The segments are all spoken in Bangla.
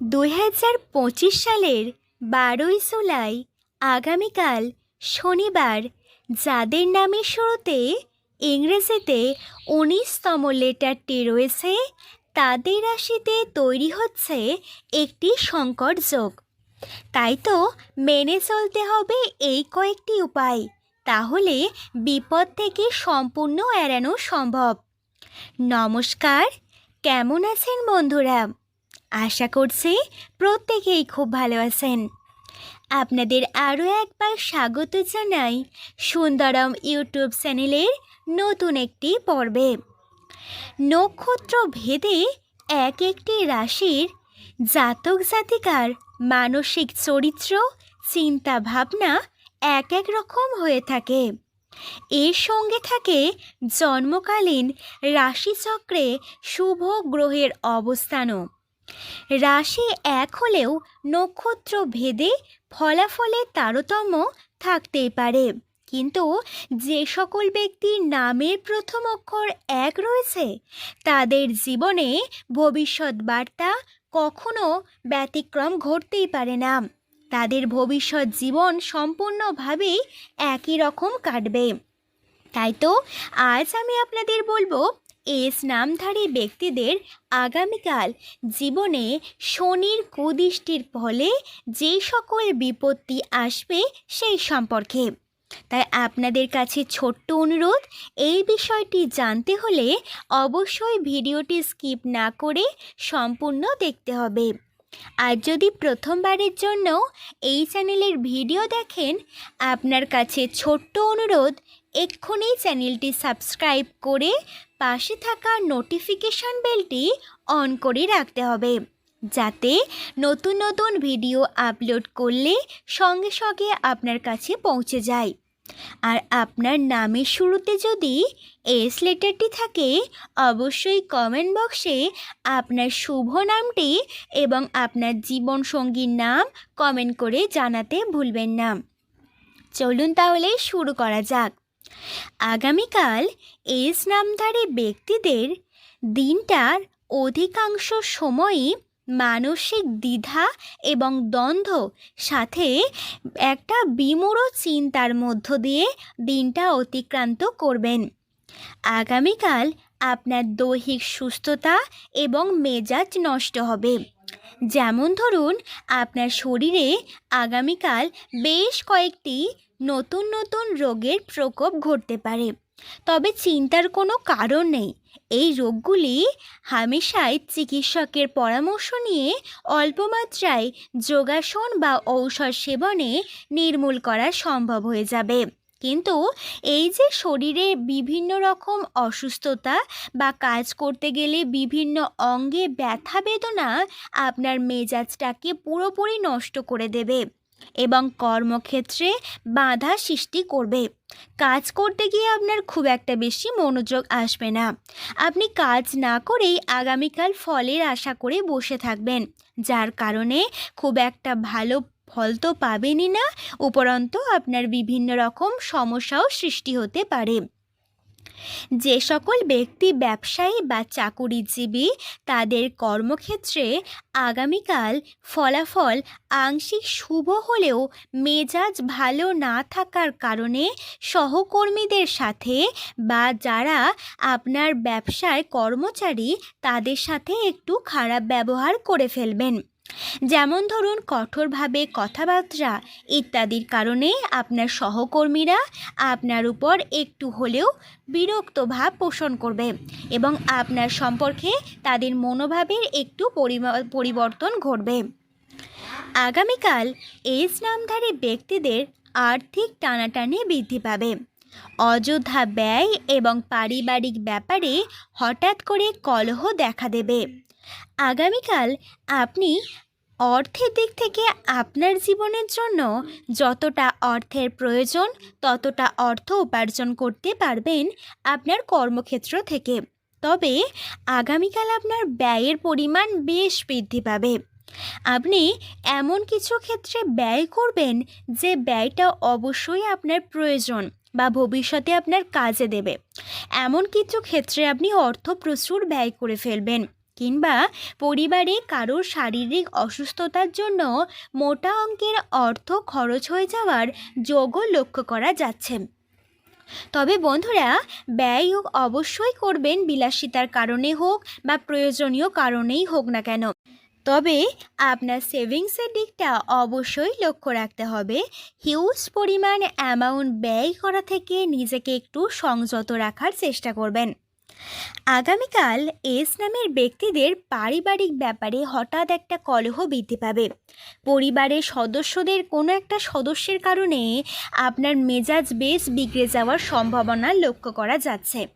দুই হাজার পঁচিশ সালের বারোই জুলাই, আগামীকাল শনিবার, যাদের নামের শুরুতে ইংরেজিতে উনিশতম লেটারটি রয়েছে, তাদের রাশিতে তৈরি হচ্ছে একটি সংকট যোগ। তাই তো মেনে চলতে হবে এই কয়েকটি উপায়, তাহলে বিপদ থেকে সম্পূর্ণ এড়ানো সম্ভব। নমস্কার, কেমন আছেন বন্ধুরা? আশা করছি প্রত্যেকেই খুব ভালো আছেন। আপনাদের আরও একবার স্বাগত জানাই সুন্দরম ইউটিউব চ্যানেলের নতুন একটি পর্বে। নক্ষত্র ভেদে এক একটি রাশির জাতক জাতিকার মানসিক চরিত্র, চিন্তা ভাবনা এক এক রকম হয়ে থাকে। এর সঙ্গে থাকে জন্মকালীন রাশিচক্রে শুভ গ্রহের অবস্থানও। রাশি এক হলেও নক্ষত্র ভেদে ফলাফলে তারতম্য থাকতেই পারে। কিন্তু যে সকল ব্যক্তির নামের প্রথম অক্ষর এক রয়েছে, তাদের জীবনে ভবিষ্যৎ বার্তা কখনো ব্যতিক্রম ঘটতেই পারে না। তাদের ভবিষ্যৎ জীবন সম্পূর্ণভাবেই একই রকম কাটবে। তাই তো আজ আমি আপনাদের বলব এস নামধারী ব্যক্তিদের আগামীকাল জীবনে শনির কুদৃষ্টির ফলে যে সকল বিপত্তি আসবে সেই সম্পর্কে। তাই আপনাদের কাছে ছোট্ট অনুরোধ, এই বিষয়টি জানতে হলে অবশ্যই ভিডিওটি স্কিপ না করে সম্পূর্ণ দেখতে হবে। আর যদি প্রথমবারের জন্য এই চ্যানেলের ভিডিও দেখেন, আপনার কাছে ছোট্ট অনুরোধ এক্ষুনি চ্যানেলটি সাবস্ক্রাইব করে পাশে থাকা নোটিফিকেশন বেলটি অন করে রাখতে হবে, যাতে নতুন নতুন ভিডিও আপলোড করলে সঙ্গে সঙ্গে আপনার কাছে পৌঁছে যায়। আর আপনার নামের শুরুতে যদি এস লেটারটি থাকে, অবশ্যই কমেন্ট বক্সে আপনার শুভ নামটি এবং আপনার জীবনসঙ্গীর নাম কমেন্ট করে জানাতে ভুলবেন না। চলুন তাহলে শুরু করা যাক। আগামীকাল এস নামধারী ব্যক্তিদের দিনটার অধিকাংশ সময়ই মানসিক দ্বিধা এবং দ্বন্দ্ব, সাথে একটা বিমূঢ় চিন্তার মধ্য দিয়ে দিনটা অতিক্রান্ত করবেন। আগামীকাল আপনার দৈহিক সুস্থতা এবং মেজাজ নষ্ট হবে। যেমন ধরুন, আপনার শরীরে আগামীকাল বেশ কয়েকটি নতুন নতুন রোগের প্রকোপ ঘটতে পারে। তবে চিন্তার কোনো কারণ নেই। এই রোগগুলি হামেশাই চিকিৎসকের পরামর্শ নিয়ে অল্প মাত্রায় যোগাসন বা ঔষধ সেবনে নির্মূল করা সম্ভব হয়ে যাবে। কিন্তু এই যে শরীরে বিভিন্ন রকম অসুস্থতা বা কাজ করতে গেলে বিভিন্ন অঙ্গে ব্যথা বেদনা আপনার মেজাজটাকে পুরোপুরি নষ্ট করে দেবে। এবং কর্মক্ষেত্রে বাধা সৃষ্টি করবে। কাজ করতে গিয়ে আপনার খুব একটা বেশি মনোযোগ আসবে না। আপনি কাজ না করেই আগামীকাল ফলের আশা করে বসে থাকবেন, যার কারণে খুব একটা ভালো ফল তো পাবেনই না, উপরন্ত আপনার বিভিন্ন রকম সমস্যাও সৃষ্টি হতে পারে। যে সকল ব্যক্তি ব্যবসায়ী বা চাকুরিজীবী তাদের কর্মক্ষেত্রে আগামীকাল ফলাফল আংশিক শুভ হলেও মেজাজ ভালো না থাকার কারণে সহকর্মীদের সাথে বা যারা আপনার ব্যবসায় কর্মচারী তাদের সাথে একটু খারাপ ব্যবহার করে ফেলবেন। যেমন ধরুন কঠোরভাবে কথাবার্তা ইত্যাদির কারণে আপনার সহকর্মীরা আপনার উপর একটু হলেও বিরক্ত ভাব পোষণ করবে এবং আপনার সম্পর্কে তাদের মনোভাবের একটু পরিবর্তন ঘটবে। আগামীকাল এস নামধারী ব্যক্তিদের আর্থিক টানাটানি বৃদ্ধি পাবে। অযোধ্যা ব্যয় এবং পারিবারিক ব্যাপারে হঠাৎ করে কলহ দেখা দেবে। আগামীকাল আপনি অর্থের দিক থেকে আপনার জীবনের জন্য যতটা অর্থের প্রয়োজন, ততটা অর্থ উপার্জন করতে পারবেন আপনার কর্মক্ষেত্র থেকে। তবে আগামীকাল আপনার ব্যয়ের পরিমাণ বেশ বৃদ্ধি পাবে। আপনি এমন কিছু ক্ষেত্রে ব্যয় করবেন যে ব্যয়টা অবশ্যই আপনার প্রয়োজন বা ভবিষ্যতে আপনার কাজে দেবে। এমন কিছু ক্ষেত্রে আপনি অর্থ প্রচুর ব্যয় করে ফেলবেন। কিংবা পরিবারে কারোর শারীরিক অসুস্থতার জন্য মোটা অঙ্কের অর্থ খরচ হয়ে যাওয়ার যোগও লক্ষ্য করা যাচ্ছে। তবে বন্ধুরা, ব্যয় অবশ্যই করবেন বিলাসিতার কারণে হোক বা প্রয়োজনীয় কারণেই হোক না কেন। তবে আপনার সেভিংসের দিকটা অবশ্যই লক্ষ্য রাখতে হবে। হিউজ পরিমাণ অ্যামাউন্ট ব্যয় করা থেকে নিজেকে একটু সংযত রাখার চেষ্টা করবেন। আগামীকাল এস নামের ব্যক্তিদের পারিবারিক ব্যাপারে হঠাৎ একটা কলহ বৃদ্ধি পাবে। পরিবারের সদস্যদের কোনো একটা সদস্যের কারণে আপনার মেজাজ বেশ বিগড়ে যাওয়ার সম্ভাবনা লক্ষ্য করা যাচ্ছে।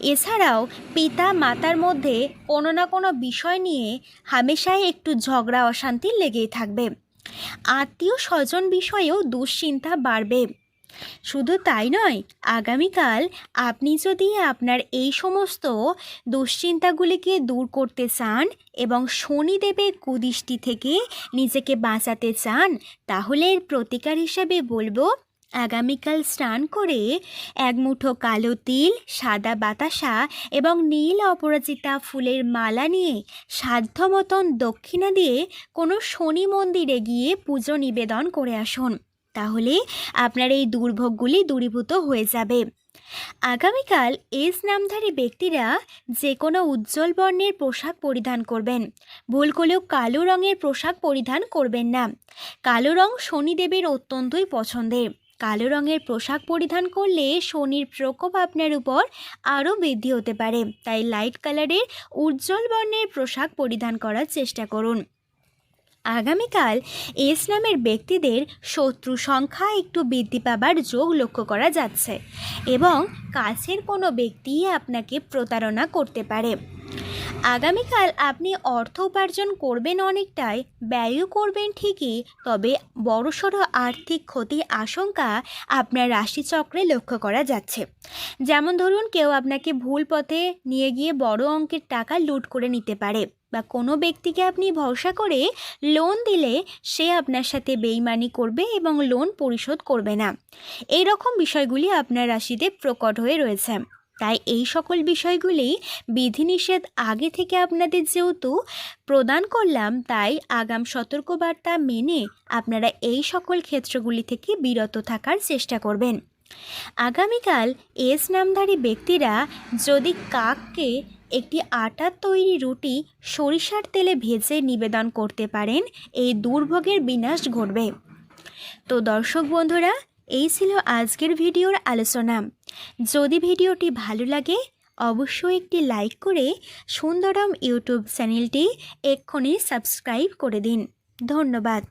এছাড়াও পিতা মাতার মধ্যে কোনো না কোনো বিষয় নিয়ে হামেশাই একটু ঝগড়া, অশান্তি লেগেই থাকবে। আত্মীয় স্বজন বিষয়েও দুশ্চিন্তা বাড়বে। শুধু তাই নয়, আগামীকাল আপনি যদি আপনার এই সমস্ত দুশ্চিন্তাগুলিকে দূর করতে চান এবং শনিদেবের কুদৃষ্টি থেকে নিজেকে বাঁচাতে চান, তাহলে এর প্রতিকার হিসাবে বলব, আগামীকাল স্নান করে এক মুঠো কালো তিল, সাদা বাতাসা এবং নীল অপরাজিতা ফুলের মালা নিয়ে সাধ্য মতন দক্ষিণা দিয়ে কোনো শনি মন্দিরে গিয়ে পুজো নিবেদন করে আসুন। তাহলে আপনার এই দুর্ভোগগুলি দূরীভূত হয়ে যাবে। আগামীকাল এস নামধারী ব্যক্তিরা যে কোনো উজ্জ্বল বর্ণের পোশাক পরিধান করবেন। ভুল করলেও কালো রঙের পোশাক পরিধান করবেন না। কালো রং শনিদেবের অত্যন্তই পছন্দের। কালো রঙের পোশাক পরিধান করলে শনির প্রকোপ আপনার উপর আরও বৃদ্ধি হতে পারে। তাই লাইট কালারের উজ্জ্বল বর্ণের পোশাক পরিধান করার চেষ্টা করুন। আগামীকাল এস নামের ব্যক্তিদের শত্রু সংখ্যা একটু বৃদ্ধি পাবার যোগ লক্ষ্য করা যাচ্ছে এবং কাছের কোনো ব্যক্তি আপনাকে প্রতারণা করতে পারে। আগামীকাল আপনি অর্থ উপার্জন করবেন অনেকটাই, ব্যয়ও করবেন ঠিকই, তবে বড়সড় আর্থিক ক্ষতির আশঙ্কা আপনার রাশিচক্রে লক্ষ্য করা যাচ্ছে। যেমন ধরুন, কেউ আপনাকে ভুল পথে নিয়ে গিয়ে বড় অঙ্কের টাকা লুট করে নিতে পারে বা কোনো ব্যক্তিকে আপনি ভরসা করে লোন দিলে সে আপনার সাথে বেইমানি করবে এবং লোন পরিশোধ করবে না। এই রকম বিষয়গুলি আপনার রাশিতে প্রকট হয়ে রয়েছে। তাই এই সকল বিষয়গুলি বিধিনিষেধ আগে থেকে আপনাদের যেহেতু প্রদান করলাম, তাই আগাম সতর্কবার্তা মেনে আপনারা এই সকল ক্ষেত্রগুলি থেকে বিরত থাকার চেষ্টা করবেন। আগামীকাল এস নামধারী ব্যক্তিরা যদি কাককে একটি আটার তৈরি রুটি সরিষার তেলে ভেজে নিবেদন করতে পারেন, এই দুর্ভোগের বিনাশ ঘটবে। তো দর্শক বন্ধুরা, এই ছিল আজকের ভিডিওর আলোচনা। যদি ভিডিওটি ভালো লাগে, অবশ্যই একটি লাইক করে সুন্দরম ইউটিউব চ্যানেলটি এক্ষুনি সাবস্ক্রাইব করে দিন। ধন্যবাদ।